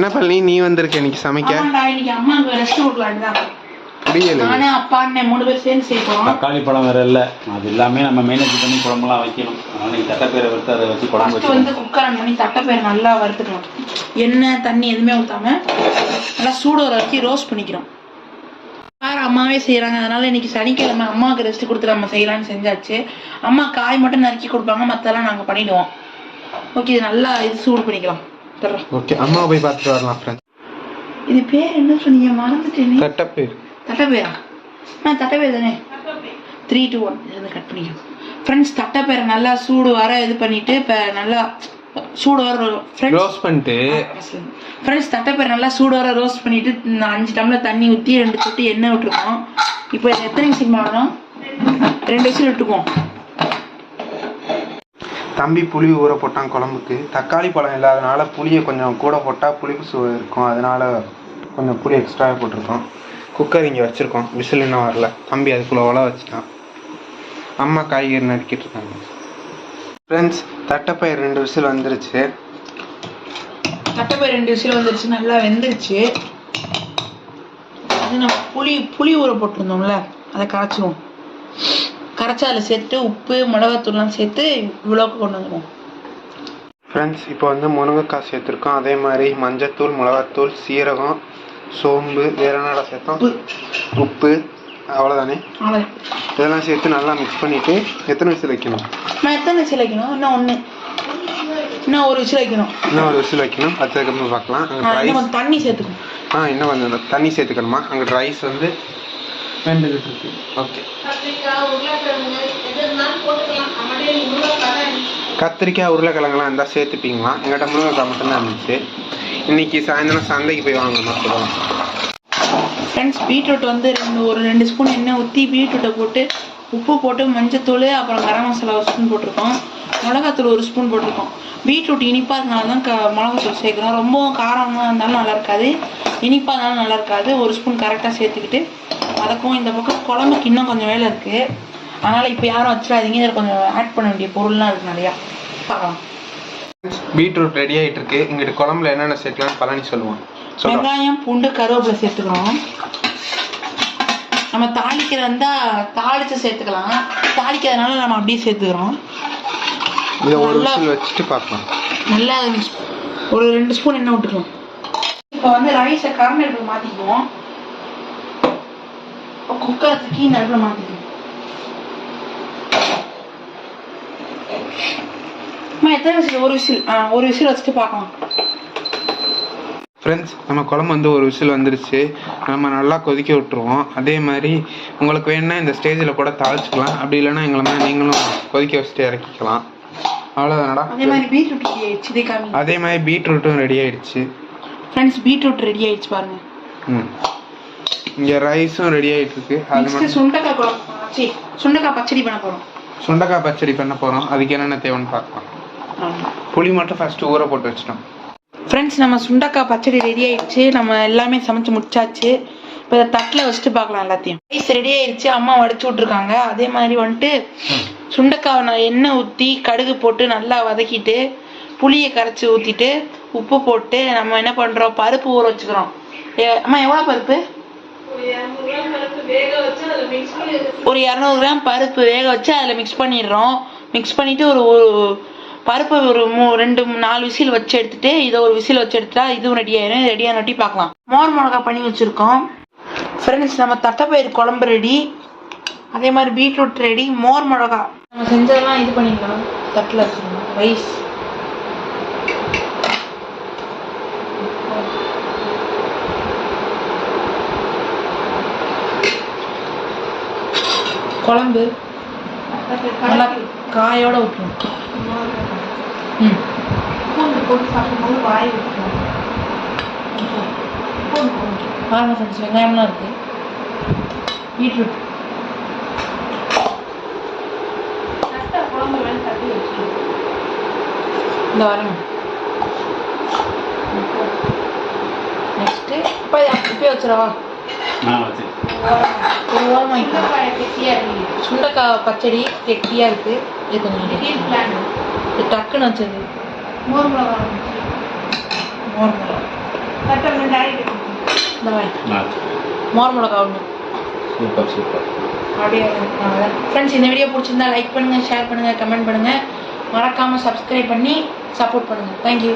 என்ன பழனி நீ வந்திருக்க இன்னைக்கு சமைக்க? இன்னைக்கு அம்மாவுக்கு ரெஸ்ட் கொடுக்கலான்னு தான் புரியல நானே அப்பா அண்ணன் மூணு பேர் சேர்ந்து செய்வோம் தக்காளி பழம் வேற இல்லை. அது எல்லாமே நம்ம மேனேஜ் பண்ணி குழம்புலாம் வைக்கணும். அதனால நீ தட்டைப்பேரை வறுத்து அதை வச்சு குழம்பு ஃபர்ஸ்ட் வந்து குக்கர் பண்ணி தட்டைப்பயிர் நல்லா வறுத்துக்கலாம் எண்ணெய் தண்ணி எதுவுமே ஊத்தாம நல்லா சூடு வர வரைக்கும் ரோஸ்ட் பண்ணிக்கிறோம். வேறு அம்மாவே செய்கிறாங்க அதனால இன்னைக்கு சனிக்கிழமை அம்மாவுக்கு ரெஸ்ட் கொடுத்து நம்ம செய்யலாம்னு செஞ்சாச்சு. அம்மா காய் மட்டும் நறுக்கி கொடுப்பாங்க. மற்றெல்லாம் நாங்கள் பண்ணிடுவோம். ஓகே இது நல்லா இது சூடு பண்ணிக்கலாம். ஓகே அம்மாவை போய் பார்த்துட்டு வரலாம் ஃப்ரெண்ட்ஸ் இது பேர் என்ன சொன்னீங்க? மறந்துட்டேனே. தட்டப்பேர். தட்டைப்பேரா? ஆ தட்டைப்பேர் தானே? த்ரீ டூ ஒன் இருந்து கட் பண்ணிக்கலாம் ஃப்ரெண்ட்ஸ் தட்டைப்பேரை நல்லா சூடு வர இது பண்ணிட்டு இப்போ நல்லா சூடு வர ரோஸ்ட் பண்ணிட்டு. ஃப்ரெண்ட்ஸ் தட்டைப்பேரை நல்லா சூடு வர ரோஸ்ட் பண்ணிட்டு அஞ்சு டம்ளர் தண்ணி ஊற்றி ரெண்டு சொட்டு எண்ணெய் விட்டுருக்கோம். இப்போ இது எத்தனை விசில் வேணும்? ரெண்டு விசில் விட்டுக்குவோம். தம்பி புளி ஊற போட்டான் குழம்புக்கு. தக்காளி பழம் இல்லாதனால புளியை கொஞ்சம் கூட போட்டால் புளிப்பு சுவை இருக்கும். அதனால கொஞ்சம் புளி எக்ஸ்ட்ராவே போட்டிருக்கோம். குக்கர் இங்கே வச்சுருக்கோம். விசில் இன்னும் வரல. தம்பி அதுக்குள்ளே உழ வச்சுட்டான். அம்மா காய்கறி நறுக்கிட்டு இருக்காங்க. ஃப்ரெண்ட்ஸ் தட்டைப்பயிர் ரெண்டு விசில் வந்துருச்சு. தட்டைப்பயிர் ரெண்டு விசில் வந்துருச்சு. நல்லா வெந்துருச்சு. அது நம்ம புளி புளி ஊற போட்டிருந்தோம்ல. அதை கரைச்சிருவோம். கரைச்சி அதில் சேர்த்து உப்பு மிளகாத்தூள்லாம் சேர்த்து இவ்வளோக்கு கொண்டு வந்துடுவோம் ஃப்ரெண்ட்ஸ் இப்போ வந்து முருங்கைக்காய் சேர்த்துருக்கோம். அதே மாதிரி மஞ்சத்தூள் மிளகாத்தூள் சீரகம் சோம்பு வேற என்னடா சேர்த்தோம். உப்பு. அவ்வளோதானே அவ்வளோ இதெல்லாம் சேர்த்து நல்லா மிக்ஸ் பண்ணிவிட்டு எத்தனை விசில் வைக்கணும்? நான் எத்தனை விசில் வைக்கணும்? இன்னும் ஒன்று இன்னும் ஒரு விசில் வைக்கணும். இன்னும் ஒரு விசில் வைக்கணும். அதுக்கப்புறம் பார்க்கலாம். தண்ணி சேர்த்துக்கணும். ஆ இன்னும் கொஞ்சம் தண்ணி சேர்த்துக்கணுமா? அங்கே ரைஸ் வந்து வெந்துக்கிட்டு இருக்கு ஓகே. கத்திரிக்காய் உருளைக்கிழங்குலாம் இருந்தால் சேர்த்துப்பீங்களா? எங்கிட்ட முருங்கைக்காய் மட்டும்தான் இருந்துச்சு. இன்னைக்கு சாயந்தரம் சந்தைக்கு போய் வாங்கணும் சொல்லலாம் ஃப்ரெண்ட்ஸ் பீட்ரூட் வந்து ரெண்டு ஒரு ரெண்டு ஸ்பூன் எண்ணெய் ஊற்றி பீட்ரூட்டை போட்டு உப்பு போட்டு மஞ்சத்தூள் அப்புறம் கரம் மசாலா ஒரு ஸ்பூன் போட்டிருக்கோம். மிளகாத்தூள் ஒரு ஸ்பூன் போட்டிருக்கோம். பீட்ரூட் இனிப்பாக இருக்கனால தான் க மிளகாத்தூள் சேர்க்குறோம். ரொம்பவும் காரமாக இருந்தாலும் நல்லா இருக்காது. இனிப்பாக இருந்தாலும் நல்லா இருக்காது. ஒரு ஸ்பூன் கரெக்டாக சேர்த்துக்கிட்டு வதக்கும் இந்த பக்கம் குழம்புக்கு இன்னும் கொஞ்சம் வேலை இருக்குது அதனால் இப்போ யாரும் வச்சிடாதீங்க. இதில் கொஞ்சம் ஆட் பண்ண வேண்டிய பொருள்லாம் இருக்குது நிறையா. பார்க்கலாம். பீட்ரூட் ரெடி ஆகிட்டு இருக்கு இங்கிட்டு குழம்புல என்னென்ன சேர்க்கலாம்னு பழனி சொல்லுவான் வெங்காயம் பூண்டு கருவேப்பிலை சேர்த்துக்கிறோம் நம்ம தாளிக்கிற வந்தா தாளிச்சு சேர்த்துக்கலாம். தாளிக்கிறதுனால நம்ம அப்படியே சேர்த்துக்கிறோம். இதை ஒரு விசில் வச்சுட்டு பார்க்கலாம். நல்லா ஒரு ரெண்டு ஸ்பூன் எண்ணெய் விட்டுக்கலாம். இப்போ வந்து ரைஸை கரண்ட் அடுப்பில் மாற்றிக்குவோம் இந்த அடுப்பில் மாற்றிக்குவோம் அம்மா எத்தனை விசில் ஒரு விசில் ஆ ஒரு விசில் வச்சுட்டு பார்க்கலாம் ஃப்ரெண்ட்ஸ் நம்ம குழம்பு வந்து ஒரு விசில் வந்துருச்சு. நம்ம நல்லா கொதிக்க விட்டுருவோம். அதே மாதிரி உங்களுக்கு வேணும்னா இந்த ஸ்டேஜில் கூட தாளிச்சுக்கலாம். அப்படி இல்லைன்னா எங்களை மாதிரி நீங்களும் கொதிக்க வச்சுட்டு இறக்கிக்கலாம். அவ்வளோதானடா அதே மாதிரி பீட்ரூட் ரெடி ஆயிடுச்சு அதே மாதிரி பீட்ரூட்டும் ரெடி ஆயிடுச்சு. ஃப்ரெண்ட்ஸ் பீட்ரூட் ரெடி ஆயிடுச்சு பாருங்க. ம். இங்கே ரைஸும் ரெடி ஆயிட்டு இருக்கு அது சுண்டக்காய் குழம்பு சி சுண்டக்காய் பச்சடி பண்ண போறோம். சுண்டக்காய் பச்சடி பண்ண போகிறோம் அதுக்கு என்னென்ன தேவைன்னு பார்க்கலாம். புளி மட்டும் ஃபர்ஸ்ட் ஊற போட்டு வச்சிட்டோம். ஃப்ரெண்ட்ஸ் நம்ம சுண்டக்காய் பச்சடி ரெடி ஆயிடுச்சு. நம்ம எல்லாமே சமைச்சு முடிச்சாச்சு. இப்போ இதை தட்டில் வச்சுட்டு பார்க்கலாம் எல்லாத்தையும். ரைஸ் ரெடி ஆயிடுச்சு. அம்மா வடிச்சு விட்ருக்காங்க அதே மாதிரி வந்துட்டு சுண்டக்காவை நான் எண்ணெய் ஊற்றி கடுகு போட்டு நல்லா வதக்கிட்டு புளியை கரைச்சி ஊற்றிட்டு உப்பு போட்டு நம்ம என்ன பண்ணுறோம் பருப்பு ஊற வச்சுக்கிறோம். அம்மா எவ்வளோ பருப்பு? ஒரு இரநூறு கிராம் பருப்பு வேக வச்சு அதில் மிக்ஸ் பண்ணிடுறோம். மிக்ஸ் பண்ணிவிட்டு ஒரு ஒரு பருப்பு ஒரு மூ ரெண்டு நாலு விசில் வச்சு எடுத்துட்டு இதை ஒரு விசில் வச்சு எடுத்துட்டா இதுவும் ரெடி ஆயிரும். ரெடியாக நட்டி பார்க்கலாம். மோர் மிளகா பண்ணி வச்சுருக்கோம். ஃப்ரெண்ட்ஸ் நம்ம தட்டைப்பயிர் குழம்பு ரெடி அதே மாதிரி பீட்ரூட் ரெடி மோர் மிளகா. நம்ம செஞ்சதெல்லாம் இது பண்ணிக்கலாம். தட்டில் வச்சுக்கணும் ரைஸ் குழம்பு. நல்லா காயோட ஊற்றணும். ம். பூண்டு போட்டு சாப்பிடும்போது வாய் ஊற்றணும் பாருங்க ஃப்ரெண்ட்ஸ் வெங்காயம்லாம் இருக்கு. பீட்ரூட். இந்த வரணும் நெக்ஸ்ட்டு இப்போ இப்போயே வச்சிடவா? நான் வச்சு. ஒரு வாரம் சுண்டக்காய் பச்சடி கெட்டியா இருக்கு. இது கொஞ்சம் இது டக்குன்னு வச்சது. மோர் மிளகா மோர் மிளகா மோர் மிளகா ஒன்று சூப்பர் சூப்பர். அப்படியே ஃப்ரெண்ட்ஸ் இந்த வீடியோ பிடிச்சிருந்தா லைக் பண்ணுங்கள் ஷேர் பண்ணுங்கள் கமெண்ட் பண்ணுங்கள் மறக்காமல் சப்ஸ்கிரைப் பண்ணி சப்போர்ட் பண்ணுங்கள் தேங்க்யூ